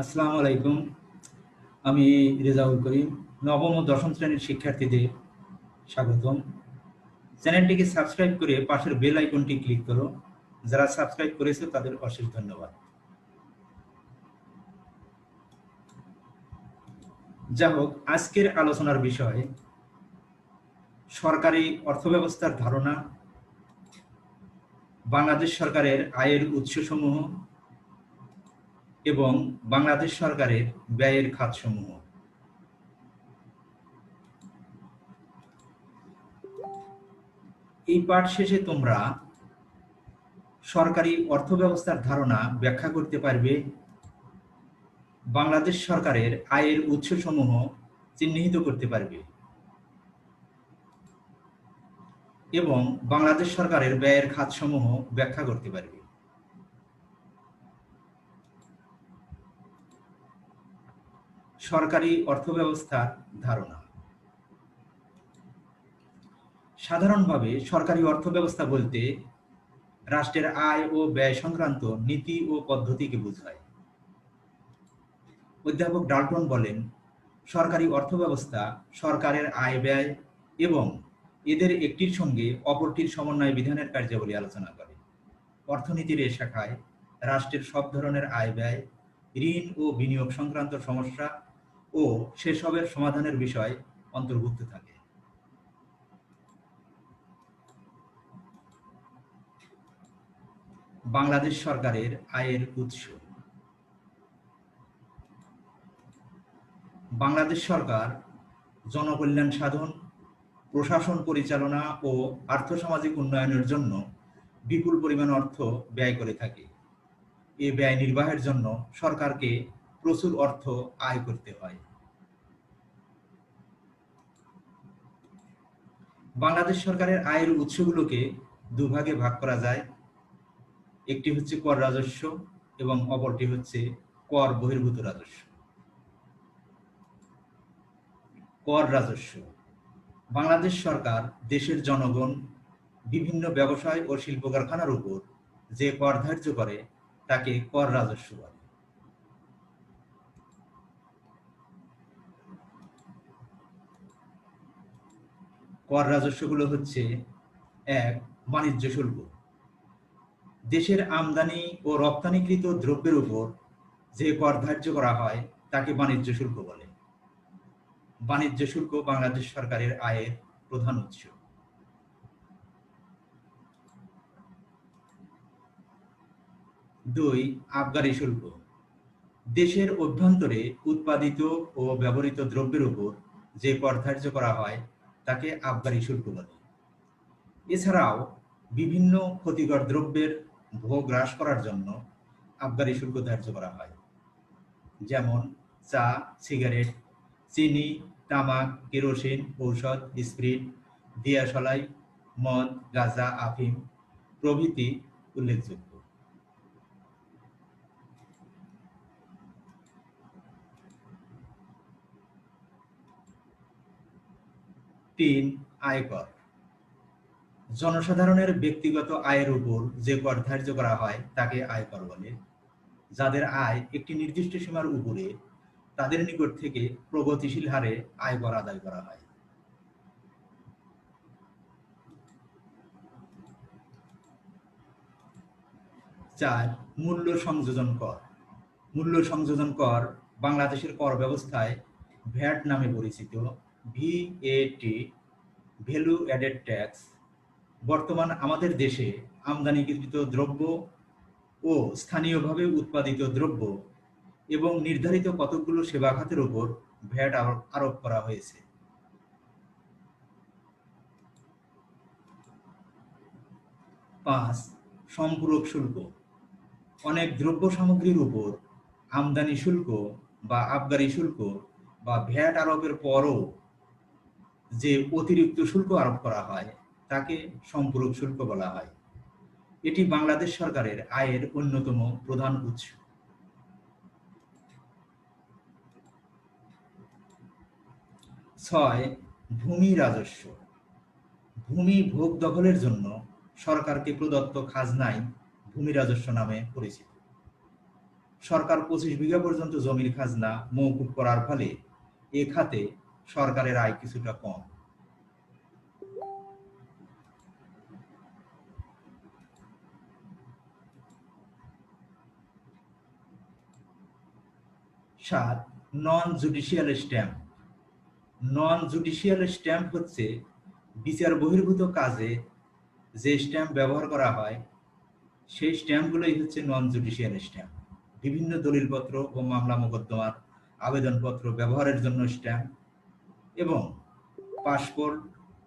আসসালামু আলাইকুম। আমি রেজাউল করিম, নবম ও দশম শ্রেণির শিক্ষার্থীদের স্বাগতম। চ্যানেলটিকে সাবস্ক্রাইব করে পাশের বেল আইকনটি ক্লিক করো। যারা সাবস্ক্রাইব করেছে তাদের অশেষ ধন্যবাদ। যা হোক, আজকের আলোচনার বিষয় সরকারি অর্থব্যবস্থার ধারণা, বাংলাদেশ সরকারের আয়ের উৎসসমূহ এবং বাংলাদেশ সরকারের ব্যয়ের খাতসমূহ। এই পাঠ শেষে তোমরা সরকারি অর্থব্যবস্থার ধারণা ব্যাখ্যা করতে পারবে। বাংলাদেশ সরকারের আয়ের উৎসসমূহ চিহ্নিত করতে পারবে। এবং বাংলাদেশ সরকারের ব্যয়ের খাতসমূহ ব্যাখ্যা করতে পারবে। সরকারি অর্থব্যবস্থার ধারণা। সাধারণভাবে সরকারি অর্থব্যবস্থা বলতে রাষ্ট্রের আয় ও ব্যয় সংক্রান্ত নীতি ও পদ্ধতিকে বোঝায়। অধ্যাপক ডাল্টন বলেন, সরকারি অর্থব্যবস্থা সরকারের আয় ব্যয় এবং এদের একটির সঙ্গে অপরটির সমন্বয় বিধানের কার্যাবলী আলোচনা করে। অর্থনীতির এ শাখায় রাষ্ট্রের সব ধরনের আয় ব্যয়, ঋণ ও বিনিয়োগ সংক্রান্ত সমস্যা ও সেসবের সমাধানের বিষয় অন্তর্ভুক্ত থাকে। বাংলাদেশ সরকারের আয়ের উৎস। বাংলাদেশ সরকার জনকল্যাণ সাধন, প্রশাসন পরিচালনা ও আর্থসামাজিক উন্নয়নের জন্য বিপুল পরিমাণ অর্থ ব্যয় করে থাকে। এ ব্যয় নির্বাহের জন্য সরকারকে প্রচুর অর্থ আয় করতে হয়। বাংলাদেশ সরকারের আয়ের উৎসগুলোকে দুভাগে ভাগ করা যায়। একটি হচ্ছে কর রাজস্ব এবং অপরটি হচ্ছে কর বহির্ভূত রাজস্ব। কর রাজস্ব। বাংলাদেশ সরকার, দেশের জনগণ, বিভিন্ন ব্যবসায় ও শিল্প কারখানার উপর যে কর ধার্য করে, তাকে কর রাজস্ব বলে। কর রাজস্বগুলো হচ্ছে এক, বাণিজ্য শুল্ক। দেশের আমদানি ও রপ্তানিকৃত দ্রব্যের উপর যে কর ধার্য করা হয়, তাকে বাণিজ্য শুল্ক বলে। বাণিজ্য শুল্ক বাংলাদেশ সরকারের আয়ের প্রধান উৎস। দুই, আবগারি শুল্ক। দেশের অভ্যন্তরে উৎপাদিত ও ব্যবহৃত দ্রব্যের উপর যে কর ধার্য করা হয় তাকে আবগারি শুল্ক বলে। এছাড়াও বিভিন্ন ক্ষতিকর দ্রব্যের ভোগ হ্রাস করার জন্য আবগারি শুল্ক ধার্য করা হয়। যেমন চা, সিগারেট, চিনি, তামাক, কেরোসিন, ঔষধ, স্প্রিট, দিয়াশলাই, মদ, গাঁজা, আফিম প্রভৃতি উল্লেখযোগ্য। তিন আয়কর জনসাধারণের ব্যক্তিগত আয়ের উপর যে কর ধার্য করা হয়, তাকে আয়কর বলে। যাদের আয় একটি নির্দিষ্ট সীমার উপরে, তাদের নিকট থেকে প্রগতিশীল হারে আয়কর আদায় করা হয়। চার, মূল্য সংযোজন কর। মূল্য সংযোজন কর বাংলাদেশের কর ব্যবস্থায় ভ্যাট নামে পরিচিত। ভিএটি ভ্যালু অ্যাডেড ট্যাক্স বর্তমান আমাদের দেশে আমদানিকৃত দ্রব্য ও স্থানীয়ভাবে উৎপাদিত দ্রব্য এবং নির্ধারিত কতকগুলো সেবা খাতের উপর ভ্যাট আরোপ করা হয়েছে। পাঁচ, সম্পূরক শুল্ক। অনেক দ্রব্য সামগ্রীর উপর আমদানি শুল্ক বা আবগারি শুল্ক বা ভ্যাট আরোপের পরও যে অতিরিক্ত শুল্ক আরোপ করা হয়, তাকে সম্পূরক শুল্ক বলা হয়। এটি বাংলাদেশ সরকারের আয়ের অন্যতম প্রধান উৎস। ছয়, ভূমি রাজস্ব। ভূমি ভোগ দখলের জন্য সরকারকে প্রদত্ত খাজনাই ভূমি রাজস্ব নামে পরিচিত। সরকার পঁচিশ বিঘা পর্যন্ত জমির খাজনা মৌকুব করার ফলে এ খাতে সরকারের আয় কিছুটা কম। সাত non judicial stamp non judicial stamp হচ্ছে বিচার বহির্ভূত কাজে যে স্ট্যাম্প ব্যবহার করা হয়, সেই স্ট্যাম্পগুলোই হচ্ছে নন জুডিশিয়াল স্ট্যাম্প বিভিন্ন দলিলপত্র ও মামলা মোকদ্দমার আবেদনপত্র ব্যবহারের জন্য স্ট্যাম্প এবং পাসপোর্ট,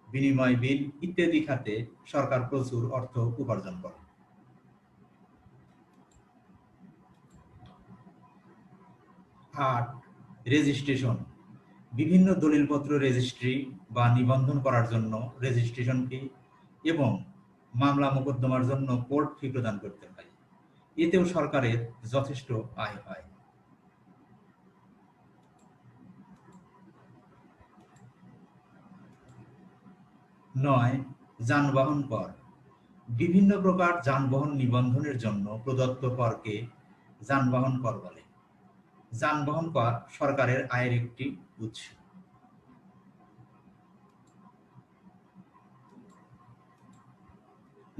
বিনিময় বিল ইত্যাদি খাতে সরকার প্রচুর অর্থ উপার্জন করে। আট রেজিস্ট্রেশন বিভিন্ন দলিলপত্র রেজিস্ট্রি বা নিবন্ধন করার জন্য রেজিস্ট্রেশন ফি এবং মামলা মোকদ্দমার জন্য কোর্ট ফি প্রদান করতে হয়। এতেও সরকারের যথেষ্ট আয় হয়। নয়, যানবাহন কর। বিভিন্ন প্রকার যানবাহন নিবন্ধনের জন্য প্রদত্ত করকে যানবাহন কর বলে। যানবাহন কর সরকারের আয়ের একটি উৎস।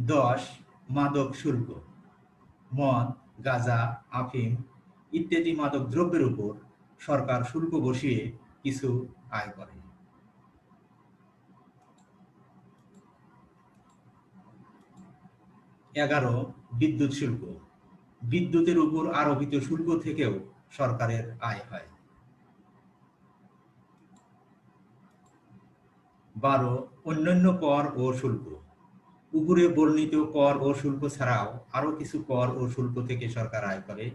দশ, মাদক শুল্ক। মদ, গাঁজা, আফিম ইত্যাদি মাদক দ্রব্যের উপর সরকার শুল্ক বসিয়ে কিছু আয় করে। এগারো, বিদ্যুৎ শুল্ক। বিদ্যুতের উপর আরোপিত শুল্ক থেকেও সরকারের আয় হয়। বারো, অন্যান্য কর ও শুল্ক। উপরে বর্ণিত কর ও শুল্ক ছাড়াও আরও কিছু কর ও শুল্ক থেকে সরকার আয় করে।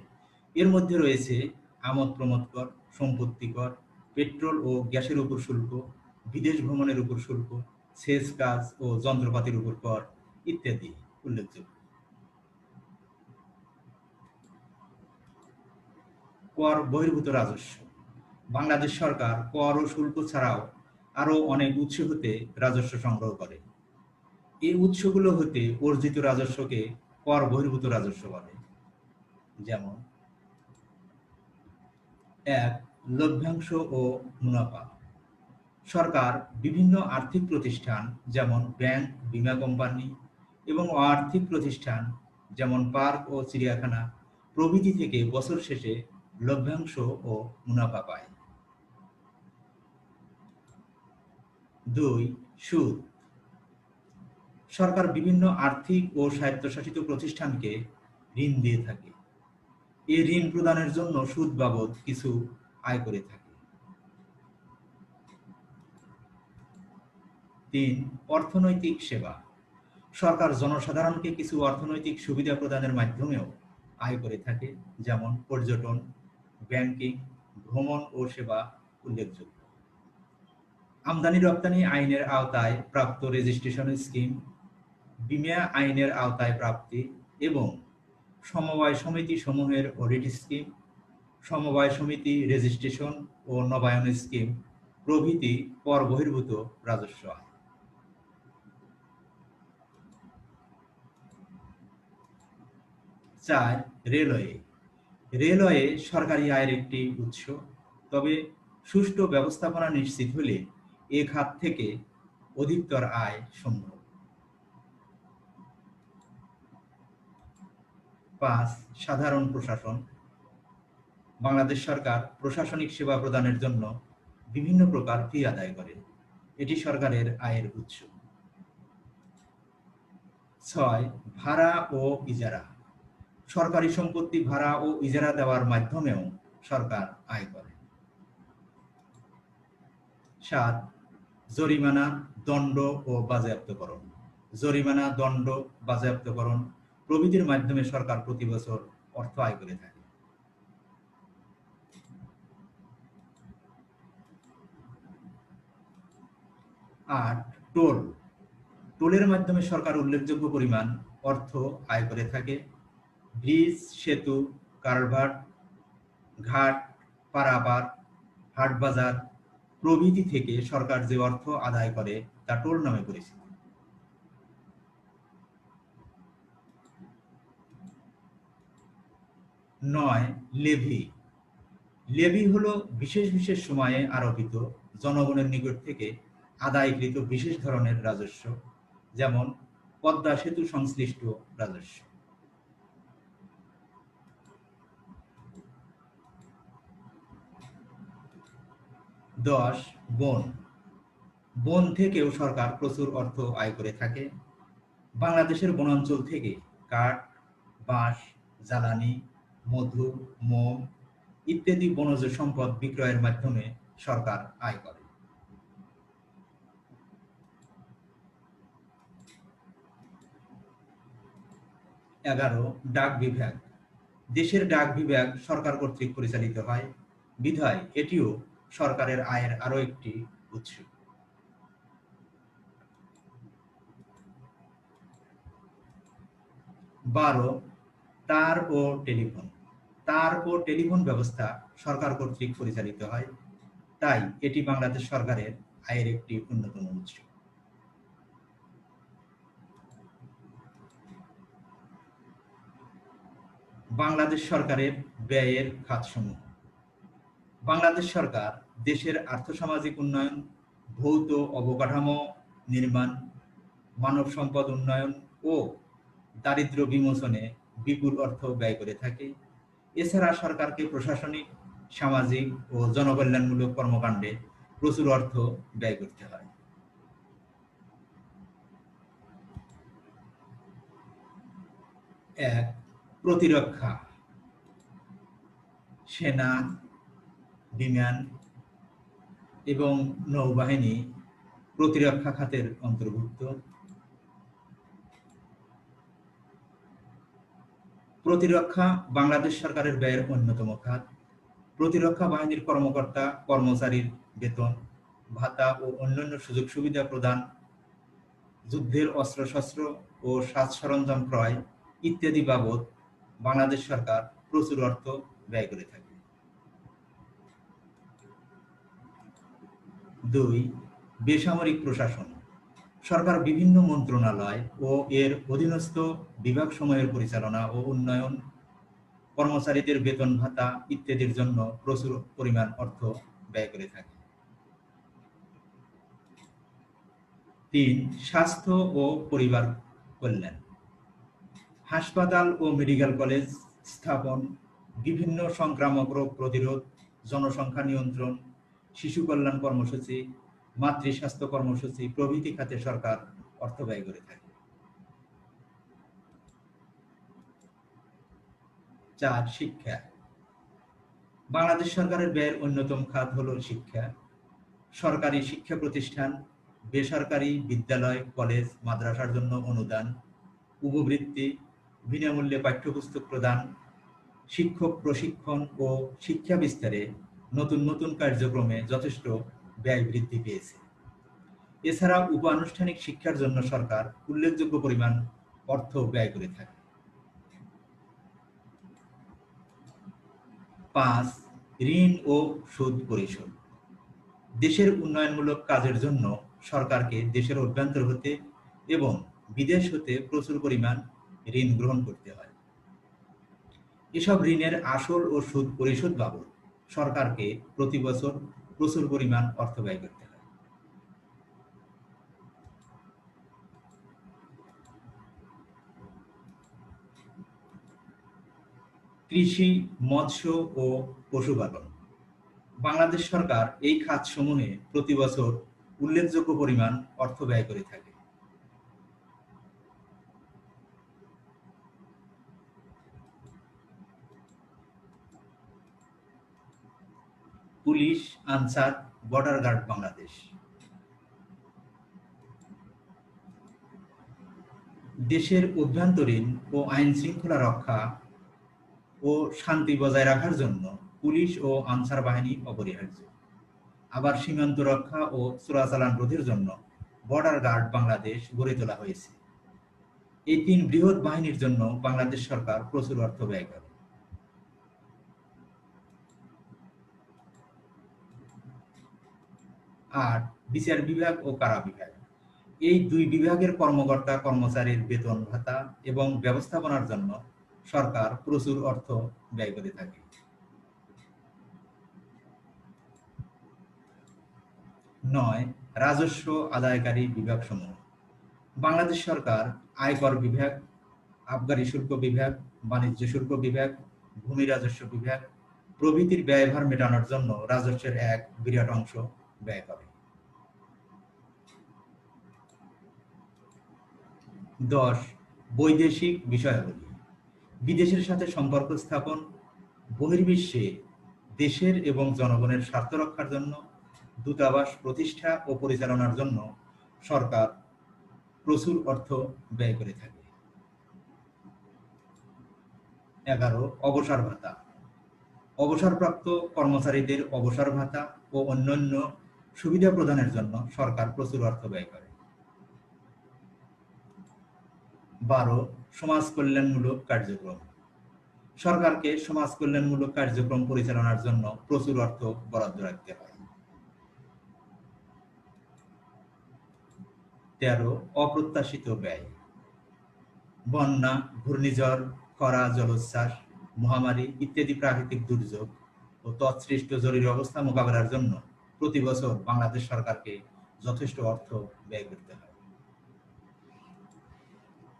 এর মধ্যে রয়েছে আমোদ প্রমোদ কর, সম্পত্তি কর, পেট্রোল ও গ্যাসের উপর শুল্ক, বিদেশ ভ্রমণের উপর শুল্ক, সেচ কাজ ও যন্ত্রপাতির উপর কর ইত্যাদি। উল্লেখযোগ্য। কর বহির্ভূত রাজস্ব। বাংলাদেশ সরকার কর ও শুল্ক ছাড়াও আরও অনেক উৎস হতে রাজস্ব সংগ্রহ করে। এই উৎসগুলো হতে অর্জিত রাজস্বকে কর বহির্ভূত রাজস্ব বলে। যেমন, এক, লভ্যাংশ ও মুনাফা। সরকার বিভিন্ন আর্থিক প্রতিষ্ঠান যেমন ব্যাংক, বীমা কোম্পানি এবং আর্থিক প্রতিষ্ঠান, যেমন পার্ক ও চিড়িয়াখানা, প্রভৃতি থেকে বছর শেষে লভ্যাংশ ও মুনাফা পায়। দুই, সুদ। সরকার বিভিন্ন আর্থিক ও স্বায়ত্তশাসিত প্রতিষ্ঠানকে ঋণ দিয়ে থাকে। এই ঋণ প্রদানের জন্য সুদ বাবদ কিছু আয় করে থাকে। তিন, অর্থনৈতিক সেবা। সরকার জনসাধারণকে কিছু অর্থনৈতিক সুবিধা প্রদানের মাধ্যমেও আয় করে থাকে, যেমন পর্যটন, ব্যাংকিং, ভ্রমণ ও সেবা উল্লেখযোগ্য। আমদানি রপ্তানি আইনের আওতায় প্রাপ্ত রেজিস্ট্রেশন স্কিম, বিমা আইনের আওতায় প্রাপ্তি এবং সমবায় সমিতি সমূহের অডিট স্কিম, সমবায় সমিতি রেজিস্ট্রেশন ও নবায়ন স্কিম প্রভৃতি কর বহির্ভূত রাজস্ব আয়। চার রেলওয়ে। রেলওয়ে সরকারি আয়ের একটি উৎস। তবে সুষ্ঠু ব্যবস্থাপনা নিশ্চিত হলে এ খাত থেকে অধিকতর আয় সম্ভব। পাঁচ, সাধারণ প্রশাসন। বাংলাদেশ সরকার প্রশাসনিক সেবা প্রদানের জন্য বিভিন্ন প্রকার ফি আদায় করে। এটি সরকারের আয়ের উৎস। ছয়, ভাড়া ও ইজারা। সরকারি সম্পত্তি ভাড়া ও ইজারা দেওয়ার মাধ্যমেও সরকার আয় করে। সাত, জরিমানা, দণ্ড ও বাজেয়াপ্তকরণ। জরিমানা, দণ্ড, বাজেয়াপ্তকরণ প্রভৃতির মাধ্যমে সরকার প্রতি বছর অর্থ আয় করে থাকে। আট, টোল। টোলের মাধ্যমে সরকার উল্লেখযোগ্য পরিমাণ অর্থ আয় করে থাকে। ব্রিজ, সেতু কারভার্ট ঘাট পারাপার হাটবাজার প্রভৃতি থেকে সরকার যে অর্থ আদায় করে তা টোল নামে পরিচিত। নয়, লেভি। লেভি হলো বিশেষ বিশেষ সময়ে আরোপিত জনগণের নিকট থেকে আদায়কৃত বিশেষ ধরনের রাজস্ব, যেমন পদ্মা সেতু সংশ্লিষ্ট রাজস্ব। দশ বন। বন থেকেও সরকার প্রচুর অর্থ আয় করে থাকে। বাংলাদেশের বনাঞ্চল থেকে কাঠ, বাঁশ, জ্বালানি, মধু, মোম ইত্যাদি বনজ সম্পদ বিক্রয়ের মাধ্যমে সরকার আয় করে। এগারো, ডাক বিভাগ। দেশের ডাক বিভাগ সরকার কর্তৃক পরিচালিত হয়। বিধায় এটিও সরকারের আয়ের আরও একটি উৎস। বারো, তার ও টেলিফোন। তার ও টেলিফোন ব্যবস্থা সরকার কর্তৃক পরিচালিত হয়। তাই এটি বাংলাদেশ সরকারের আয়ের একটি অন্যতম উৎস। বাংলাদেশ সরকারের ব্যয়ের খাতসমূহ। বাংলাদেশ সরকার দেশের আর্থসামাজিক উন্নয়ন, ভৌত অবকাঠামো নির্মাণ, মানব সম্পদ উন্নয়ন ও দারিদ্র বিমোচনে বিপুল অর্থ ব্যয় করে থাকে। এছাড়া সরকারকে প্রশাসনিক, সামাজিক ও জনকল্যাণমূলক কর্মকাণ্ডে প্রচুর অর্থ ব্যয় করতে হয়। এক, প্রতিরক্ষা। সেনা বিমান এবং নৌবাহিনী প্রতিরক্ষা খাতের অন্তর্ভুক্ত। প্রতিরক্ষা বাংলাদেশ সরকারের ব্যয়ের অন্যতম খাত। প্রতিরক্ষা বাহিনীর কর্মকর্তা, কর্মচারীর বেতন, ভাতা ও অন্যান্য সুযোগ সুবিধা প্রদান, যুদ্ধের অস্ত্রশস্ত্র ও সাজ সরঞ্জাম ক্রয় ইত্যাদি বাবদ বাংলাদেশ সরকার প্রচুর অর্থ ব্যয় করে থাকে। দুই, বেসামরিক প্রশাসন। সরকার বিভিন্ন মন্ত্রণালয় ও এর অধীনস্থ বিভাগ সমূহের পরিচালনা ও উন্নয়ন, কর্মচারীদের বেতন ভাতা ইত্যাদির জন্য প্রচুর পরিমাণ অর্থ ব্যয় করে থাকে। তিন, স্বাস্থ্য ও পরিবার কল্যাণ। হাসপাতাল ও মেডিকেল কলেজ স্থাপন, বিভিন্ন সংক্রামক রোগ প্রতিরোধ, জনসংখ্যা নিয়ন্ত্রণ শিশু কল্যাণ কর্মসূচি, মাতৃ স্বাস্থ্য কর্মসূচি, প্রভৃতি খাতে সরকার অর্থ ব্যয় করে থাকে। চার, শিক্ষা। বাংলাদেশ সরকারের ব্যয়ের অন্যতম খাত হল শিক্ষা। সরকারি শিক্ষা প্রতিষ্ঠান, বেসরকারি বিদ্যালয়, কলেজ, মাদ্রাসার জন্য অনুদান, উপবৃত্তি, বিনামূল্যে পাঠ্যপুস্তক প্রদান, শিক্ষক প্রশিক্ষণ ও শিক্ষা বিস্তারে নতুন নতুন কার্যক্রমে যথেষ্ট ব্যয় বৃদ্ধি পেয়েছে। এছাড়া উপানুষ্ঠানিক শিক্ষার জন্য সরকার উল্লেখযোগ্য পরিমাণ অর্থ ব্যয় করে থাকে। পাঁচ, ঋণ ও সুদ পরিশোধ। দেশের উন্নয়নমূলক কাজের জন্য সরকারকে দেশের অভ্যন্তর হতে এবং বিদেশ হতে প্রচুর পরিমাণ ঋণ গ্রহণ করতে হয়। এসব ঋণের আসল ও সুদ পরিশোধ বাবদ সরকারকে প্রতি বছর প্রচুর পরিমাণ অর্থ ব্যয় করতে হয়। কৃষি, মৎস্য ও পশুপালন। বাংলাদেশ সরকার এই খাত সমূহে প্রতি বছর উল্লেখযোগ্য পরিমাণ অর্থ ব্যয় করে থাকে। Police, Ansar, border guard Bangladesh. দেশের অভ্যন্তরীণ ও আইন শৃঙ্খলা রক্ষা ও শান্তি বজায় রাখার জন্য পুলিশ ও আনসার বাহিনী অপরিহার্য। আবার সীমান্ত রক্ষা ও চোরাচালান রোধের জন্য বর্ডার গার্ড বাংলাদেশ গড়ে তোলা হয়েছে। এই তিন বৃহৎ বাহিনীর জন্য বাংলাদেশ সরকার প্রচুর অর্থ ব্যয় করে। আর বিচার বিভাগ ও কারা বিভাগ এই দুই বিভাগের কর্মকর্তা, কর্মচারীর বেতন ভাতা এবং ব্যবস্থাপনার জন্য সরকার প্রচুর অর্থ ব্যয় করে থাকে। নয়, রাজস্ব আদায়কারী বিভাগ সমূহ বাংলাদেশ সরকার আয়কর বিভাগ, আবগারি শুল্ক বিভাগ, বাণিজ্য শুল্ক বিভাগ, ভূমি রাজস্ব বিভাগ প্রভৃতির ব্যয়ভার মেটানোর জন্য রাজস্বের এক বিরাট অংশ ব্যয় করে দশ, বৈদেশিক বিষয়াবলী। বিদেশের সাথে সম্পর্ক স্থাপন, বহির্বিশ্বে দেশের এবং জনগণের স্বার্থ রক্ষার জন্য, দূতাবাস প্রতিষ্ঠা ও পরিচালনার জন্য সরকার প্রচুর অর্থ ব্যয় করে থাকে। এগারো, অবসর ভাতা। অবসরপ্রাপ্ত কর্মচারীদের অবসর ভাতা ও অন্যান্য সুবিধা প্রদানের জন্য সরকার প্রচুর অর্থ ব্যয় করে। বারো, সমাজ কল্যাণমূলক কার্যক্রম। সরকারকে সমাজ কল্যাণমূলক কার্যক্রম পরিচালনার জন্য প্রচুর অর্থ বরাদ্দ রাখতে হয়। তেরো, অপ্রত্যাশিত ব্যয়। বন্যা, ঘূর্ণিঝড়, খরা, জলোচ্ছ্বাস, মহামারী ইত্যাদি প্রাকৃতিক দুর্যোগ ও তৎসৃষ্ট জরুরি অবস্থা মোকাবেলার জন্য প্রতি বছর বাংলাদেশ সরকারকে যথেষ্ট অর্থ ব্যয় করতে হয়।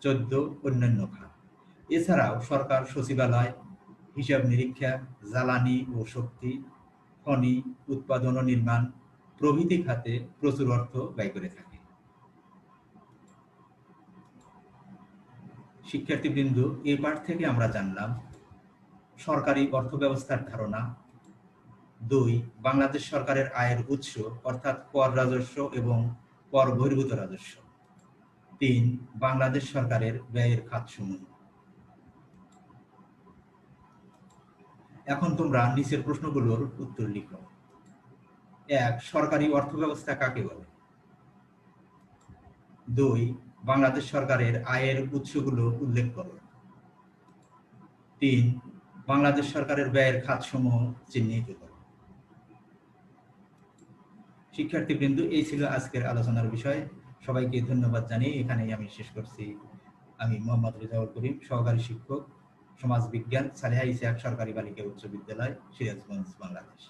চোদ্দ অন্যান্য খাত। এছাড়াও সরকার সচিবালয়, হিসাব নিরীক্ষা, জ্বালানি ও শক্তি, খনি, উৎপাদন ও নির্মাণ প্রভৃতি খাতে প্রচুর অর্থ ব্যয় করে থাকে। শিক্ষার্থীবৃন্দ এই পাঠ থেকে আমরা জানলাম, সরকারি অর্থ ব্যবস্থার ধারণা দুই, বাংলাদেশ সরকারের আয়ের উৎস, অর্থাৎ কর রাজস্ব এবং কর বহির্ভূত রাজস্ব। তিন, বাংলাদেশ সরকারের ব্যয়ের খাতসমূহ। এখন তোমরা নিচের প্রশ্নগুলোর উত্তর লিখো। এক, সরকারি অর্থ ব্যবস্থা কাকে বলে? দুই, বাংলাদেশ সরকারের আয়ের উৎসগুলো উল্লেখ করো। তিন, বাংলাদেশ সরকারের ব্যয়ের খাতসমূহ চিহ্নিত করো। শিক্ষার্থীবৃন্দ, এই ছিল আজকের আলোচনার বিষয়। সবাইকে ধন্যবাদ জানিয়ে এখানেই আমি শেষ করছি। আমি মোহাম্মদ রেজাউল করিম, সহকারী শিক্ষক সমাজ বিজ্ঞান সালেহা ইসিয়াক সরকারি বালিকা উচ্চ বিদ্যালয়, সিরাজগঞ্জ, বাংলাদেশ।